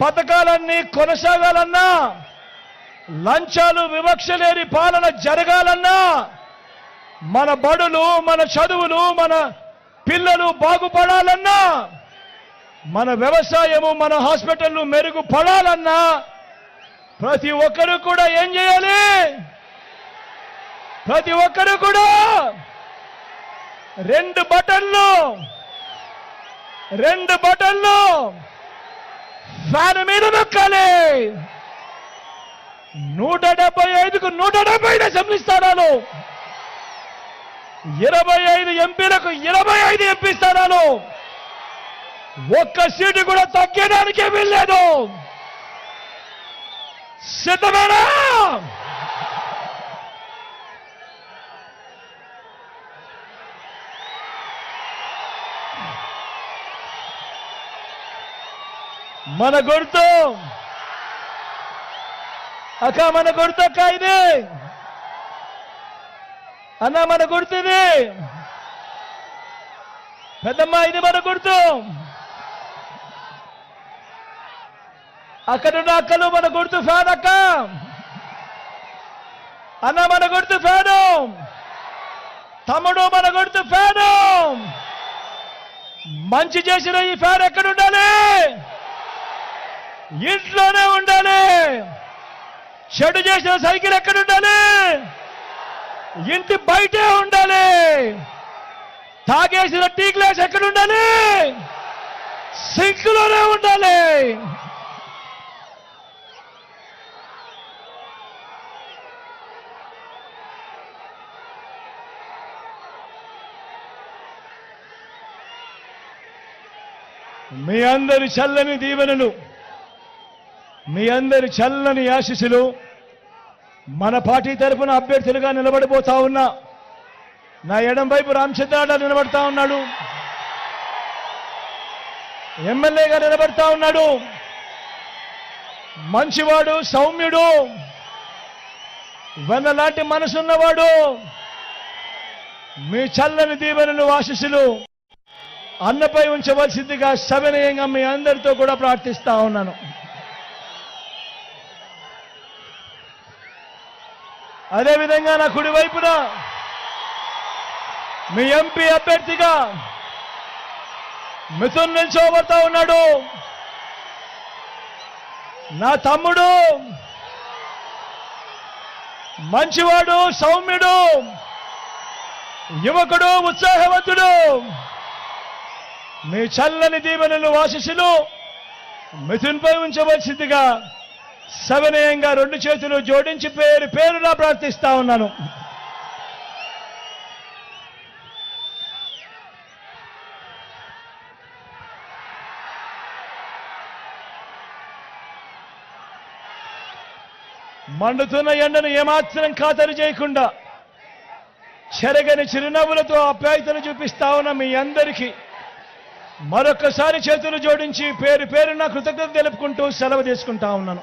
పథకాలన్నీ కొనసాగాలన్నా లంచాలు వివక్ష లేని పాలన జరగాలన్నా మన బడులు మన చదువులు మన పిల్లలు బాగుపడాలన్నా మన వ్యవసాయము మన హాస్పిటల్లు మెరుగుపడాలన్నా ప్రతి ఒక్కరు కూడా ఏం చేయాలి? ప్రతి ఒక్కరు కూడా రెండు బటన్లు రెండు బటన్లు దాని మీద నొక్కాలి. నూట డెబ్బై ఐదుకు నూట డెబ్బై ఐదు అసెంబ్లీ స్థానాలు. ఇరవై ఐదు ఎంపీలకు ఇరవై ఐదు ఎంపీ స్థానాలు. ఒక్క సీటు కూడా తగ్గడానికి వీల్లేదు. సిద్ధమేనా? మన గుర్తు అక్క మన గుర్తు అక్క ఇది. అన్న మన గుర్తు ఇది. పెద్దమ్మ ఇది మన గుర్తు అక్కడున్న అక్కలు మన గుర్తు ఫ్యాన్ అక్క. అన్న మన గుర్తు ఫ్యాను. తమ్ముడు మన గుర్తు ఫ్యాను. మంచి చేసిన ఈ ఫ్యాన్ ఎక్కడుండాలి? ఇంట్లోనే ఉండాలి. చెడు చేసిన సైకిల్ ఎక్కడ ఉండాలి ఇంటి బయటే ఉండాలి. తాగేసిన టీ గ్లాస్ ఎక్కడ ఉండాలి సింక్లోనే ఉండాలి. మీ అందరి చల్లని దీవెనలు మీ అందరి చల్లని ఆశీస్సులు మన పార్టీ తరఫున అభ్యర్థులుగా నిలబడిపోతా ఉన్నా. నా ఎడం వైపు రామచంద్రాడ నిలబడతా ఉన్నాడు. ఎమ్మెల్యేగా నిలబడతా ఉన్నాడు. మంచివాడు సౌమ్యుడు వెన్నలాంటి మనసున్నవాడు. మీ చల్లని దీవెనలు ఆశీస్సులు అన్నపై ఉంచవలసిందిగా సవినయంగా మీ అందరితో కూడా ప్రార్థిస్తా ఉన్నాను. అదేవిధంగా నా కుడి వైపున మీ ఎంపీ అభ్యర్థిగా మిథున్ నిల్చోబడతా ఉన్నాడు. నా తమ్ముడు మంచివాడు సౌమ్యుడు యువకుడు ఉత్సాహవంతుడు. మీ చల్లని దీవెనలు వాసిసులు మిథున్పై ఉంచవలసిందిగా సవినయంగా రెండు చేతులు జోడించి పేరు పేరులా ప్రార్థిస్తా ఉన్నాను. మండుతున్న ఎండను ఏమాత్రం ఖాతరు చేయకుండా చెరగని చిరునవ్వులతో ఆప్యాయతను చూపిస్తా ఉన్న మీ అందరికీ మరొకసారి చేతులు జోడించి పేరు పేరున కృతజ్ఞత తెలుపుకుంటూ సెలవు తీసుకుంటా ఉన్నాను.